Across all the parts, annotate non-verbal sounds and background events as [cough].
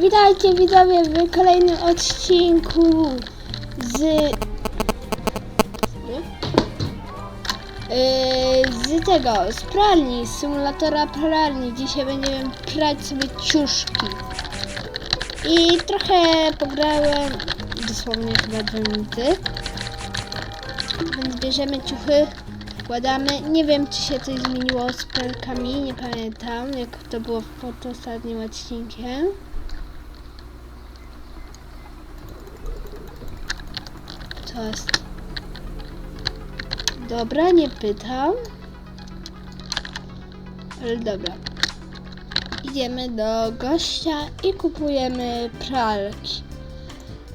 Witajcie widzowie w kolejnym odcinku z... Z tego, z pralni, z symulatora pralni. Dzisiaj będziemy prać sobie ciuszki. I trochę pograłem, dosłownie chyba dwie minuty. Więc bierzemy ciuchy, wkładamy. Nie wiem, czy się coś zmieniło z pralkami, nie pamiętam, jak to było pod ostatnim odcinkiem. Dobra, nie pytam. Ale dobra. Idziemy do gościa i kupujemy pralki.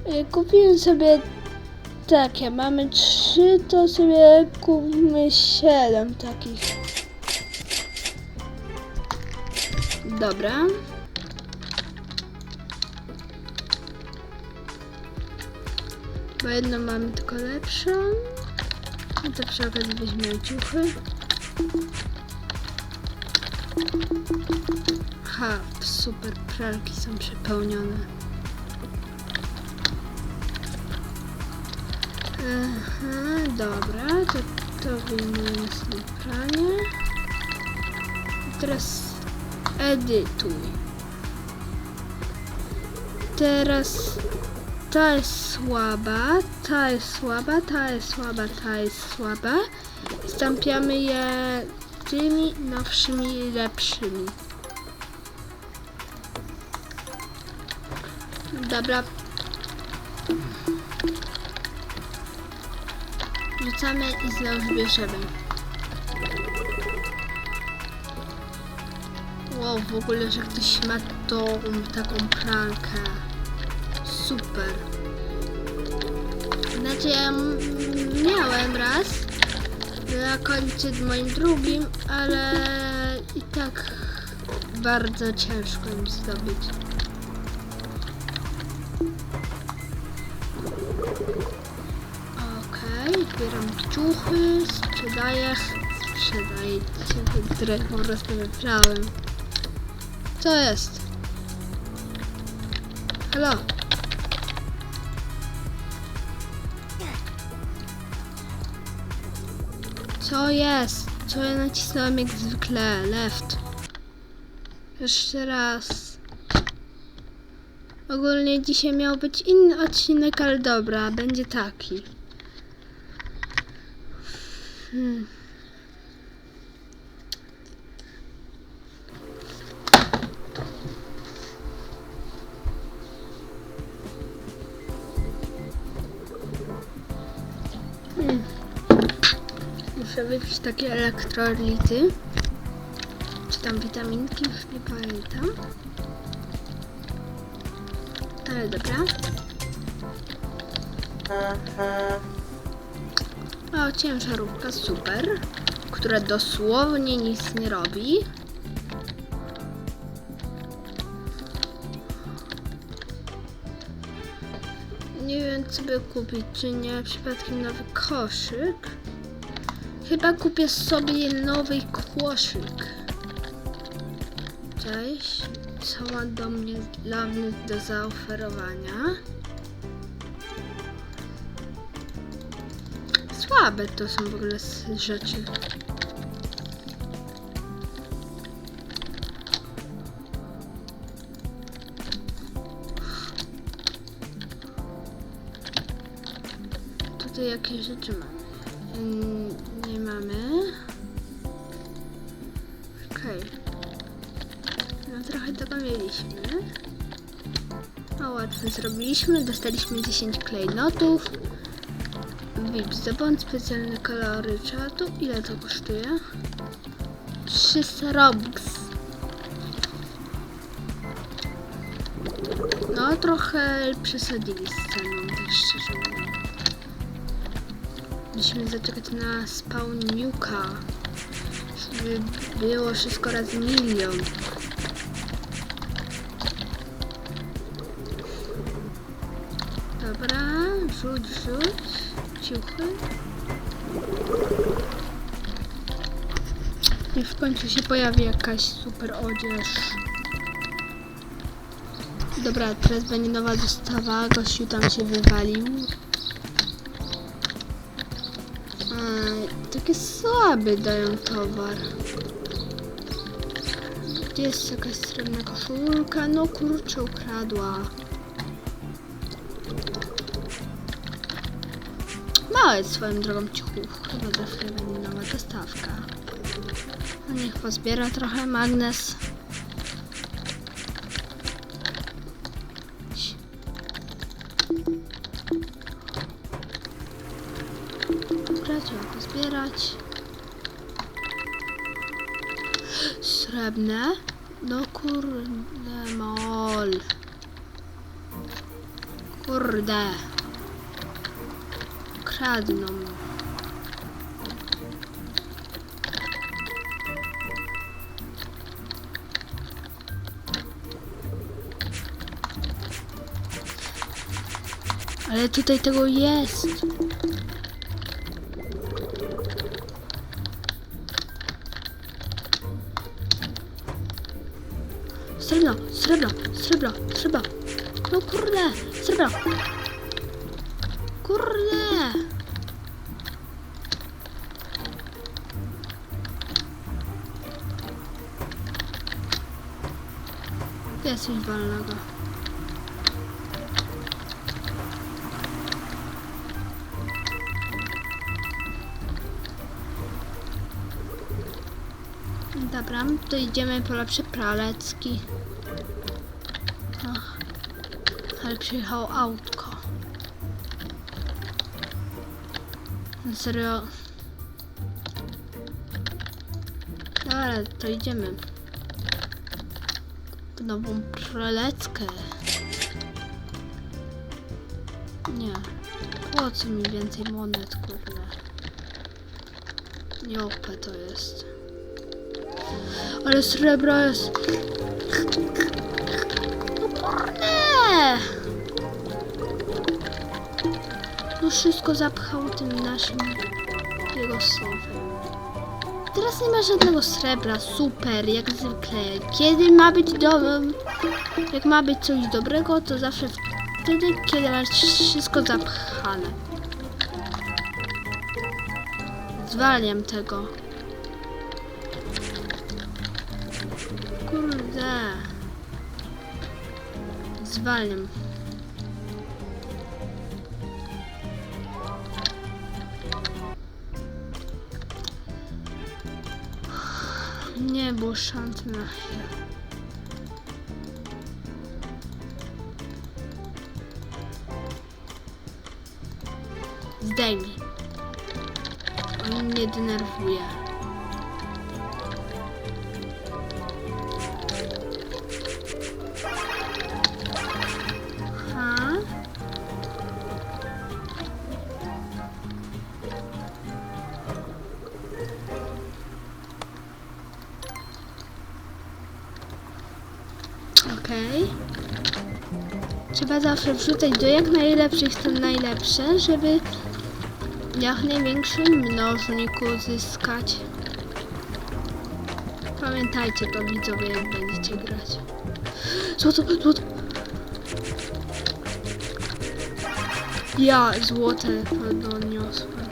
Y, Kupiłem sobie takie, mamy trzy, to sobie kupmy siedem takich. Dobra. Bo jedną mamy tylko lepszą. No to przy okazji weźmiemy ciuchy. Ha, super, pralki są przepełnione. Aha, dobra, to, to wyjmujemy sobie pranie. Teraz edytuj. Teraz ta jest słaba, ta jest słaba, ta jest słaba, ta jest słaba. Stampiamy je tymi nowszymi, lepszymi. Dobra. Rzucamy i znowu bierzemy. Wow, w ogóle, że ktoś ma tą taką pralkę. Super. Znaczy ja miałem raz na końcu moim drugim, ale i tak bardzo ciężko im zdobyć. Okej, zbieram ciuchy, sprzedaję, sprzedaję ciuchy, które po prostu wybrałem. Co jest? Halo? Co jest? Co ja nacisnąłem jak zwykle? Left. Jeszcze raz. Ogólnie dzisiaj miał być inny odcinek, ale dobra, będzie taki. Hmm. Muszę wypić takie elektrolity. Czy tam witaminki? Już nie pamiętam. Ale dobra. O, ciężarówka, super. Która dosłownie nic nie robi. Nie wiem, co by kupić, czy nie. Przypadkiem nowy koszyk. Chyba kupię sobie nowy koszyk. Cześć. Co ma do mnie dla mnie do zaoferowania? Słabe to są w ogóle rzeczy. Tutaj jakieś rzeczy mamy. Zrobiliśmy. Dostaliśmy 10 klejnotów. VIP zdobądź specjalne kolory czatu. Ile to kosztuje? 300 Robux. No, trochę przesadzili z ceną, też szczerze. Musimy zaczekać na spawn nuka. Żeby było wszystko razy milion. Rzuć, rzuć. Ciuchy. I w końcu się pojawi jakaś super odzież. Dobra, teraz będzie nowa dostawa. Gościu tam się wywalił. Takie słaby dają towar. Gdzie jest jakaś srebrna koszulka? No kurczę, ukradła. Mała jest swoją drogą ciuchów. Chyba za chwilę będzie nowa dostawka. No niech pozbiera trochę magnes. Trzeba pozbierać. Srebrne? No kurde mol. Kurde. Kradną. Ale tutaj tego jest. Srebro, srebro, srebro, srebro. No kurde, srebro. Kurde. Jest coś. Dobra, to idziemy po lepsze pralecki. Ach, ale przyjechało autko. Serio. Dobra, to idziemy. Nową praleckę. Nie. Po co mi więcej monet, kurde? Nie OP to jest. Ale srebro jest. Kurde! No wszystko zapchał tym naszym jego słowem. Teraz nie ma żadnego srebra, super, jak zwykle. Kiedy ma być do... Jak ma być coś dobrego, to zawsze wtedy, kiedy masz wszystko zapchane. Zwalniam tego. Kurde. Zwalniam. Było szans na chwilę. Zdejmij. On mnie denerwuje. Zawsze wrzucać do jak najlepszych ten najlepsze, żeby jak największy mnożnik uzyskać. Pamiętajcie to widzowie, jak będziecie grać. Złoto, złoto. Ja złote podniosłem.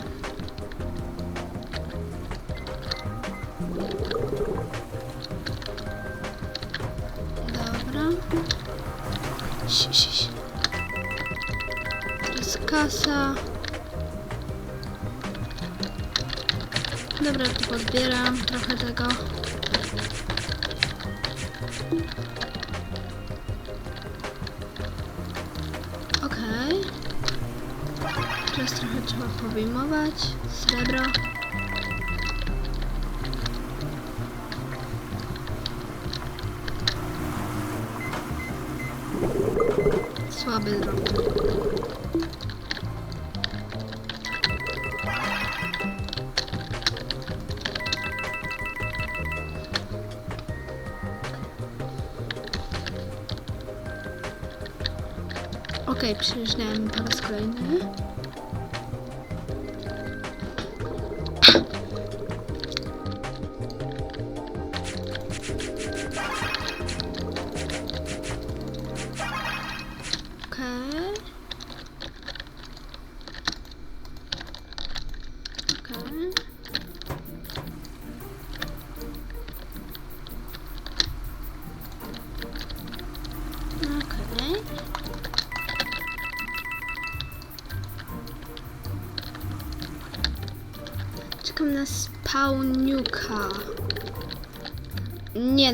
Dobra. Si, si, kasa. Dobra, tu podbieram trochę tego. Okej. Teraz trochę trzeba powyjmować. Srebro. Okej, przyjeżdżałem po raz kolejny.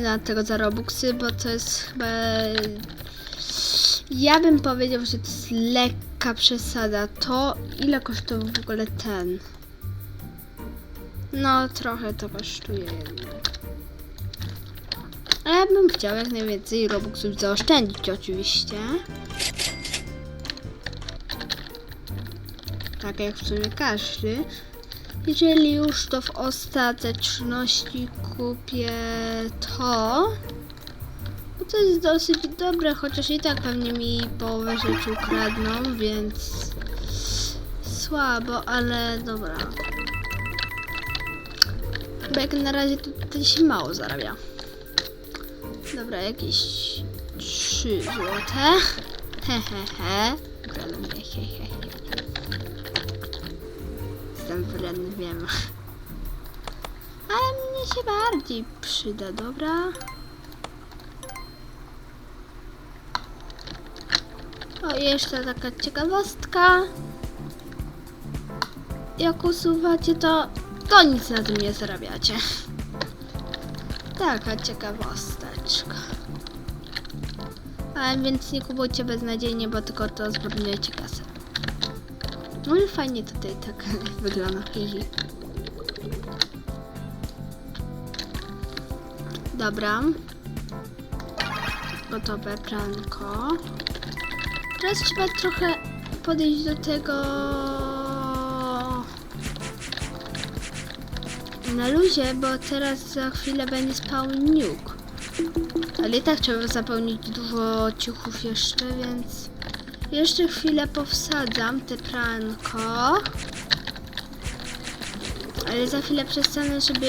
Na tego za Robuxy, bo to jest chyba... Ja bym powiedział, że to jest lekka przesada. To ile kosztował w ogóle ten? No, trochę to kosztuje jednak. Ale ja bym chciał jak najwięcej Robuxów zaoszczędzić oczywiście. Tak jak w sumie każdy. Jeżeli już to w ostateczności kupię to, bo to jest dosyć dobre, chociaż i tak pewnie mi połowę rzeczy ukradną, więc słabo, ale dobra. Bo jak na razie to się mało zarabia. Dobra, jakieś 3 złote. Hehehe. Ukradłem je, he, he, he. Jestem wredny, wiem. Się bardziej przyda, dobra? O, jeszcze taka ciekawostka. Jak usuwacie to, to nic na tym nie zarabiacie. Taka ciekawosteczka. Ale więc nie kupujcie beznadziejnie, bo tylko to zmarnujecie kasę. No i fajnie tutaj tak [laughs] wygląda. Dobra. Gotowe pranko. Teraz trzeba trochę podejść do tego na luzie, bo teraz za chwilę będzie spał nuke. Ale i tak trzeba zapełnić dużo ciuchów jeszcze, więc jeszcze chwilę powsadzam te pranko. Ale za chwilę przestanę, żeby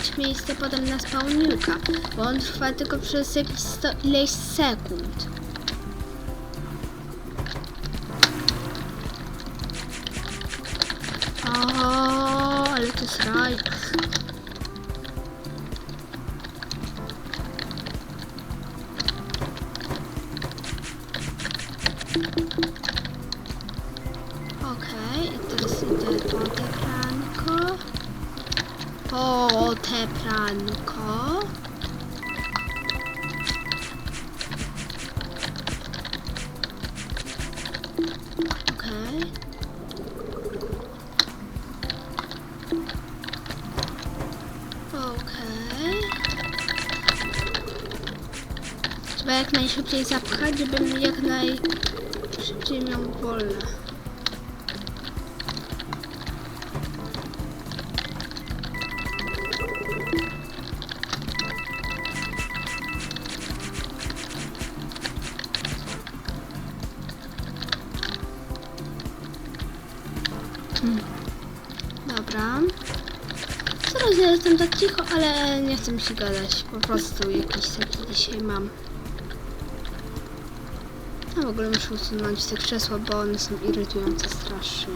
mieć miejsce potem na spawniuka, bo on trwa tylko przez jakieś sto ileś sekund. O, ale to jest raj. Najszybciej zapchać, żebym jak najszybciej miał wolne. Dobra. Coraz ja jestem tak cicho, ale nie chcę mi się gadać. Po prostu jakiś taki dzisiaj mam. Ogóle muszę usunąć te krzesła, bo one są irytujące strasznie.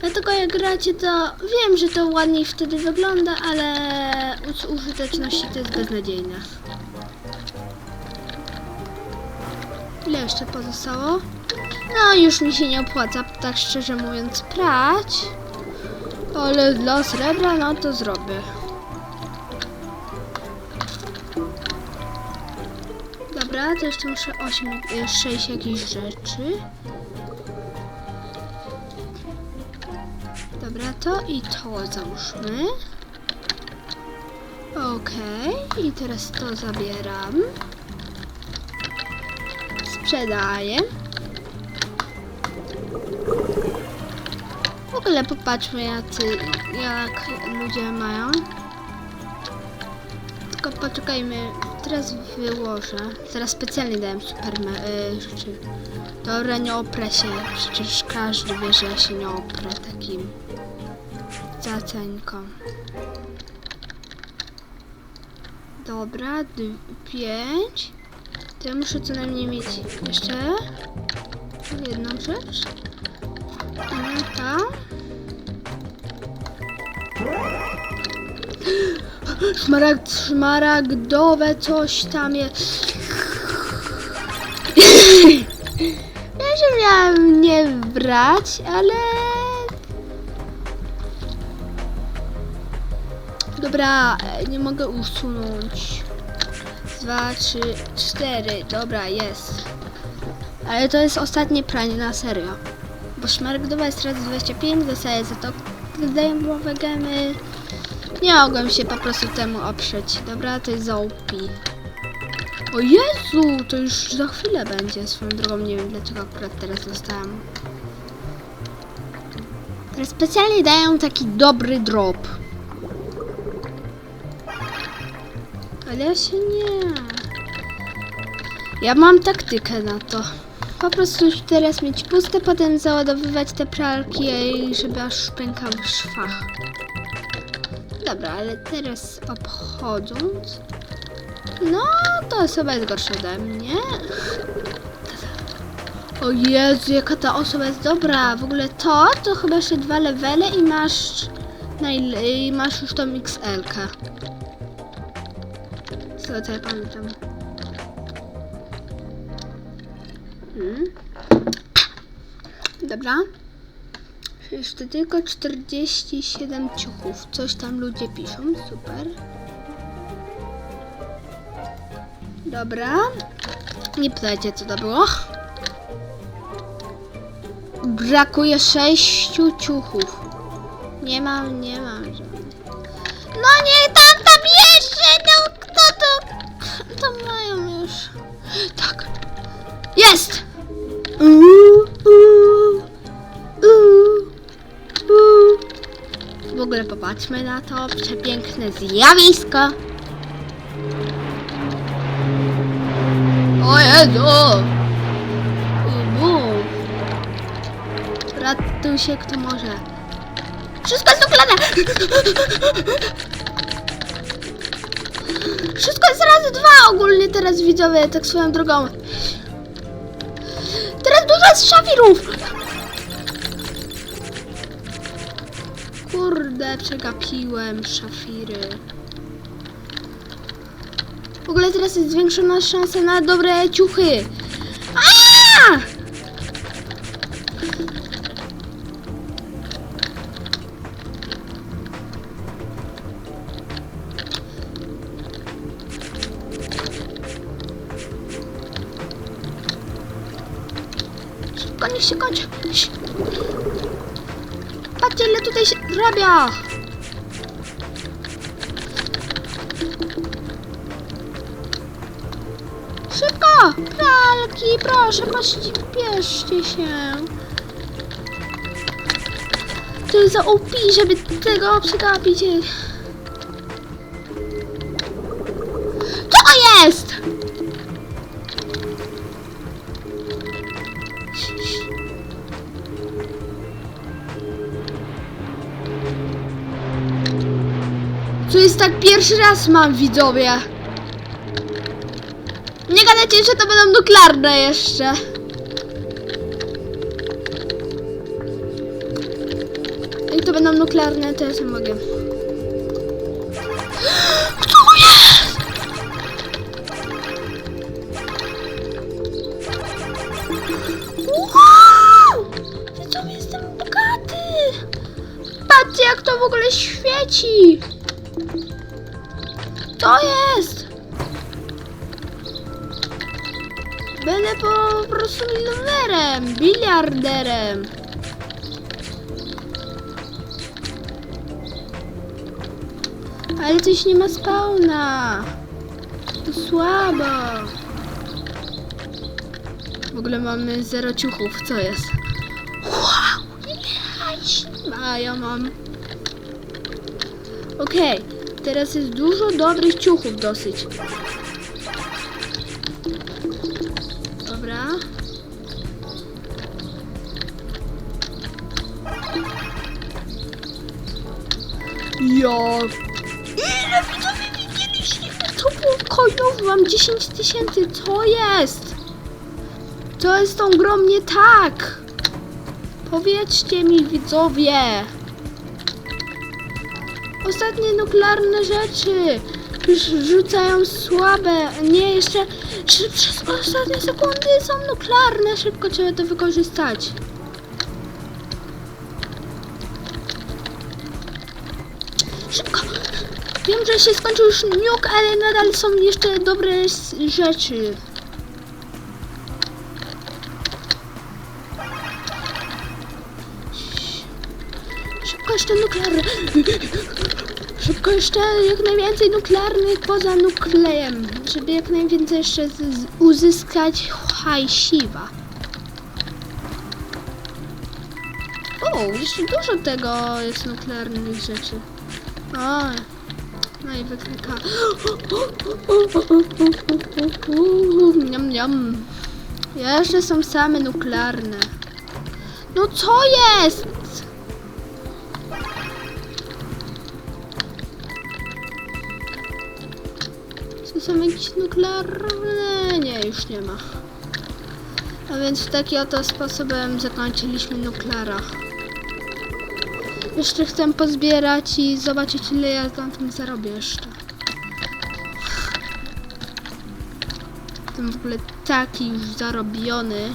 Dlatego jak gracie, to wiem, że to ładniej wtedy wygląda, ale z użyteczności to jest beznadziejne. Ile jeszcze pozostało? No, już mi się nie opłaca, tak szczerze mówiąc, prać. Ale dla srebra, no to zrobię. Dobra, to jeszcze muszę 8, 6 jakichś rzeczy. Dobra, to i to załóżmy. Okej, i teraz to zabieram. Sprzedaję. W ogóle popatrzmy jacy, jak ludzie mają. Tylko poczekajmy, teraz wyłożę. Teraz specjalnie dałem super y, rzeczy. Dobra, nie oprę się. Przecież każdy wie, że ja się nie oprę takim zaceńką. Dobra, pięć. To ja muszę co najmniej mieć jeszcze jedną rzecz. No, ta. Szmaragd, szmaragdowe coś tam jest. Ja że miałam nie brać, ale... Dobra, e, nie mogę usunąć. Dwa, trzy, cztery. Dobra, jest. Ale to jest ostatnie pranie na serio. Bo szmaragdowa jest razy 25, dostaję za to darmowe gemy. Nie mogłem się po prostu temu oprzeć. Dobra, to jest zołpi. O Jezu, to już za chwilę będzie. Swoją drogą nie wiem dlaczego akurat teraz dostałam. Teraz specjalnie dają taki dobry drop. Ale ja się nie. Ja mam taktykę na to. Po prostu już teraz mieć puste, potem załadowywać te pralki, żeby aż pękały w szwach. Dobra, ale teraz obchodząc. No, to osoba jest gorsza ode mnie. O Jezu, jaka ta osoba jest dobra. W ogóle to, to chyba jeszcze dwa levele i masz. I masz już tą XL-kę. Z tego co ja pamiętam. Hmm. Dobra. Jeszcze tylko 47 ciuchów. Coś tam ludzie piszą. Super. Dobra. Nie pytajcie, co to było. Brakuje sześciu ciuchów. Nie mam, nie mam żadnych. No nie, tam, tam jeszcze! No, kto to? To mają już. Tak. Jest! Popatrzmy na to przepiękne zjawisko. O Jezu! Uuu. Ratuj się kto może. Wszystko jest uklane! Wszystko jest razy dwa ogólnie teraz widzowie, tak swoją drogą. Teraz dużo jest szafirów! Kurde, przegapiłem szafiry. W ogóle teraz jest zwiększona szansa na dobre ciuchy. Aaaa! Szybko, niech się kończy. Patrzcie, ile tutaj się drabia. Szybko! Pralki, proszę, pośpieszcie się. Jest za OP, żeby tego przegapić. To jest tak pierwszy raz mam widzowie. Nie gadajcie, że to będą nuklearne jeszcze. Jak to będą nuklearne, to ja mogę. Biliarderem. Ale coś nie ma spawna. To słabo. W ogóle mamy zero ciuchów, co jest? Wow, A ja mam. Okej, teraz jest dużo dobrych ciuchów dosyć. Ja. Ile widzowie widzieliście? To było coinów, mam 10 tysięcy, co jest? Co jest tą grą nie tak? Powiedzcie mi widzowie. ostatnie nuklearne rzeczy. Już rzucają słabe. Nie, jeszcze, jeszcze przez ostatnie sekundy są nuklearne. Szybko trzeba to wykorzystać. Szybko! Wiem, że się skończył już niuk, ale nadal są jeszcze dobre rzeczy. Szybko jeszcze nuklearne. Szybko jeszcze jak najwięcej nuklearnych poza nuklejem, żeby jak najwięcej jeszcze uzyskać hajsiwa. O, jeszcze dużo tego jest nuklearnych rzeczy. No i wyklika. Niam, niam. Jeszcze są same nuklearne. No co jest? Czy są jakieś nuklearne? Nie, już nie ma. A więc w taki oto sposobem zakończyliśmy nukleara. Jeszcze chcę pozbierać i zobaczyć ile ja na tym zarobię jeszcze. Jestem w ogóle taki już zarobiony.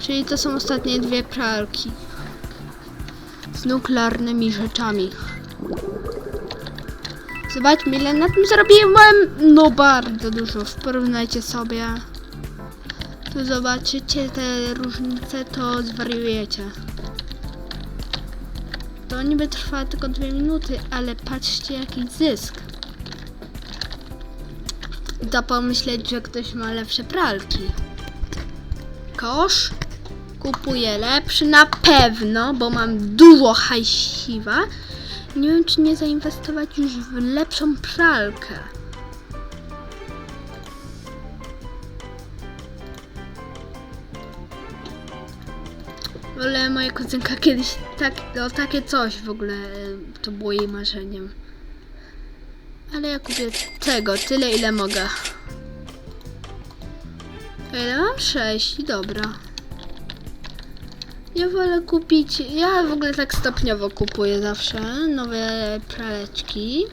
Czyli to są ostatnie dwie pralki. Z nuklearnymi rzeczami. Zobaczmy ile na tym zarobiłem. No bardzo dużo. Porównajcie sobie. Tu zobaczycie te różnice, to zwariujecie. To niby trwa tylko dwie minuty, ale patrzcie jaki zysk. Da pomyśleć, że ktoś ma lepsze pralki. Kosz. Kupuję lepszy na pewno, bo mam dużo hajsiwa. Nie wiem, czy nie zainwestować już w lepszą pralkę. Ale moja kuzynka kiedyś tak, no, takie coś w ogóle to było jej marzeniem. Ale ja kupię tego, tyle ile mogę. Ile mam? Sześć, dobra. Ja wolę kupić, ja w ogóle tak stopniowo kupuję zawsze nowe praleczki.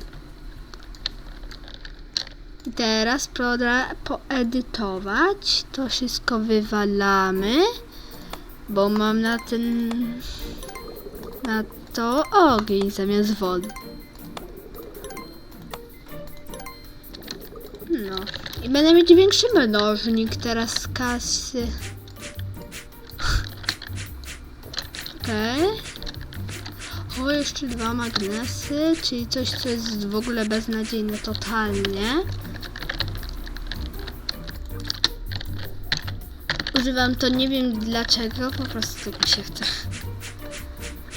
Teraz podra- poedytować, to wszystko wywalamy. Bo mam na ten. Na to ogień zamiast wody. No. I będę mieć większy mnożnik teraz z kasy. Okej. O, jeszcze dwa magnesy, czyli coś, co jest w ogóle beznadziejne totalnie. Używam to nie wiem dlaczego, po prostu tak mi się chce.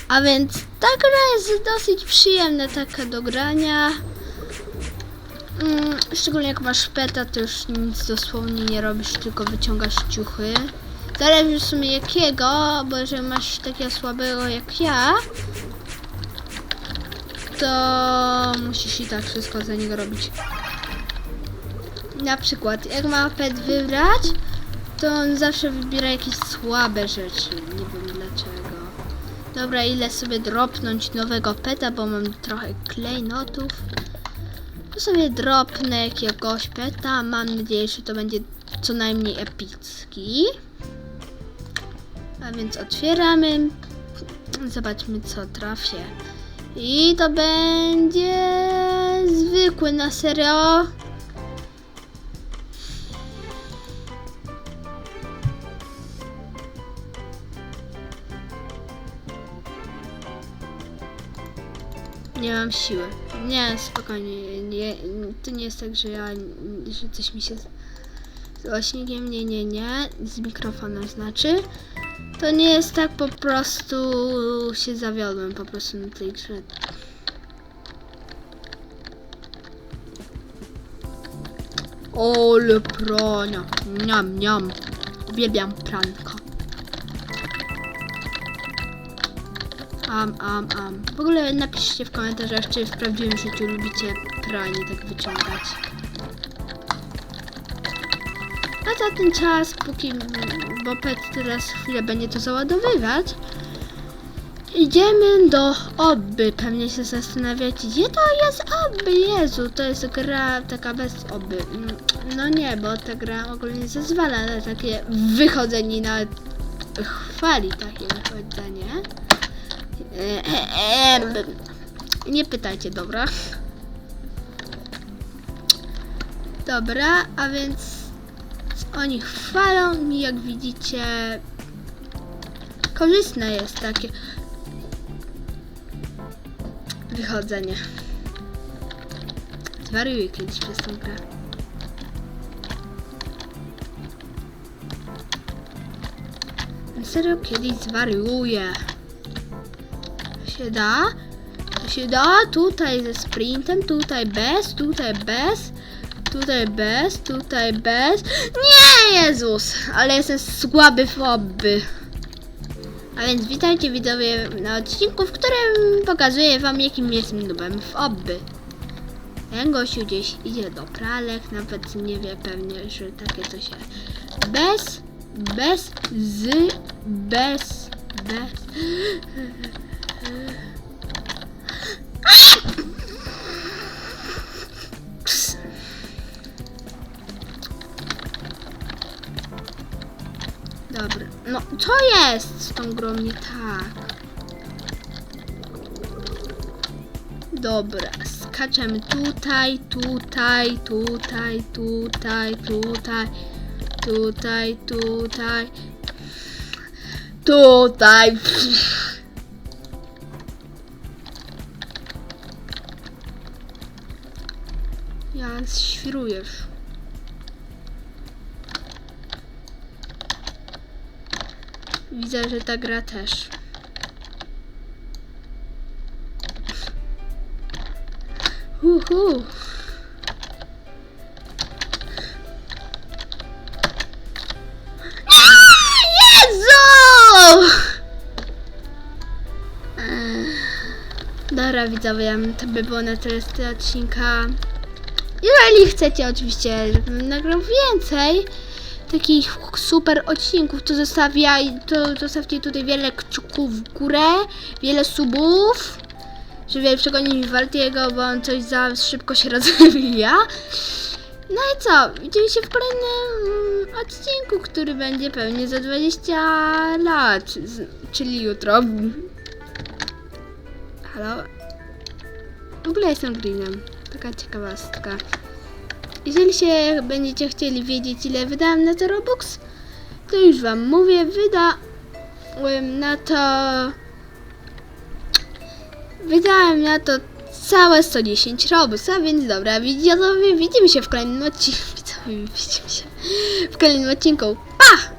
A więc ta gra jest dosyć przyjemna taka do grania. Mm, szczególnie jak masz peta, to już nic dosłownie nie robisz, tylko wyciągasz ciuchy. Zależy w sumie jakiego, bo jeżeli masz takiego słabego jak ja, to musisz i tak wszystko za niego robić. Na przykład, jak ma pet wybrać, to on zawsze wybiera jakieś słabe rzeczy. Nie wiem dlaczego. Dobra, ile sobie dropnąć nowego peta, bo mam trochę klejnotów. To sobie dropnę jakiegoś peta. Mam nadzieję, że to będzie co najmniej epicki. A więc otwieramy. Zobaczmy co trafię. I to będzie zwykły na serio. Mam siły. Nie, spokojnie. Nie, to nie jest tak, że ja, że coś mi się z, z nie, nie, nie. Z mikrofonem znaczy. To nie jest tak, po prostu się zawiodłem po prostu na tej grze. Ole prania. Niam, niam. Uwielbiam pranko. Am, am, am. W ogóle napiszcie w komentarzach, czy w prawdziwym życiu lubicie pranie tak wyciągać. A za ten czas, póki, bo pet teraz chwilę będzie to załadowywać, Idziemy do oby. Pewnie się zastanawiacie, gdzie to jest oby? Jezu, to jest gra taka bez oby. Mm, No nie, bo ta gra ogólnie zezwala na takie wychodzenie na chwali takie wychodzenie. B- nie pytajcie, dobra? Dobra, a więc oni chwalą i jak widzicie korzystne jest takie wychodzenie. Zwariuję kiedyś przez tą grę. Serio kiedyś zwariuję. Się da? To się da? Tutaj ze sprintem, tutaj bez, tutaj bez. Tutaj bez, tutaj bez. Nie, Jezus! Ale jestem słaby w obby. A więc witajcie widzowie na odcinku, w którym pokazuję wam jakim jestem nubem w obby. Ten gościu gdzieś idzie do pralek, nawet nie wie pewnie, że takie coś jest. Bez, bez, z, bez, bez. Dobra, no co jest z tą grą nie tak? Dobra, skaczemy tutaj, tutaj, tutaj, tutaj, tutaj, tutaj, tutaj, tutaj. Ja świrujesz. Widzę, że ta gra też. Uhu. Dobra widzowie, to by było na tyle z tego odcinka. Jeżeli chcecie oczywiście, żebym nagrał więcej takich super odcinków, to zostawiaj, to zostawcie tutaj wiele kciuków w górę, wiele subów, żeby przegonić Waltiego, bo on coś za szybko się [laughs] rozwija. No i co? Widzimy się w kolejnym mm, odcinku, który będzie pewnie za 20 lat, czyli jutro. Halo? W ogóle jestem Greenem. Taka ciekawostka. Jeżeli się będziecie chcieli wiedzieć, ile wydałem na to Robux, to już wam mówię, wydałem na to... Wydałem na to całe 110 Robux, a więc dobra, widzowie, widzimy się w kolejnym odcinku. [laughs] Widzimy się w kolejnym odcinku. Pa!